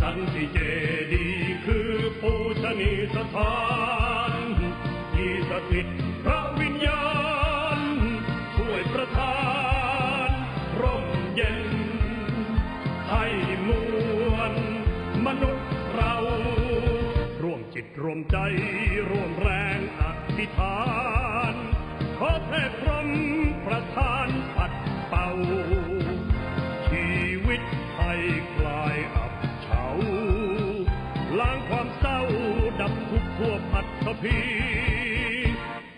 สันติเจดีย์คือปูชนีสถานที่สถิตพระวิญญาณช่วยประทานร่มเย็น ให้มวลมนุษย์เรา ร่วมจิตร่วมใจร่วมแรงอธิษฐาน พี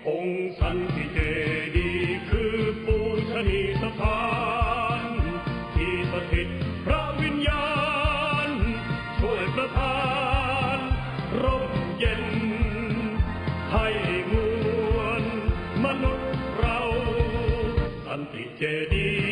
องค์สันติเจดีย์คือปูชนียสถาน ที่สถิตพระวิญญาณ ช่วยประทานร่มเย็น ให้มวลมนุษย์เรา สันติเจดี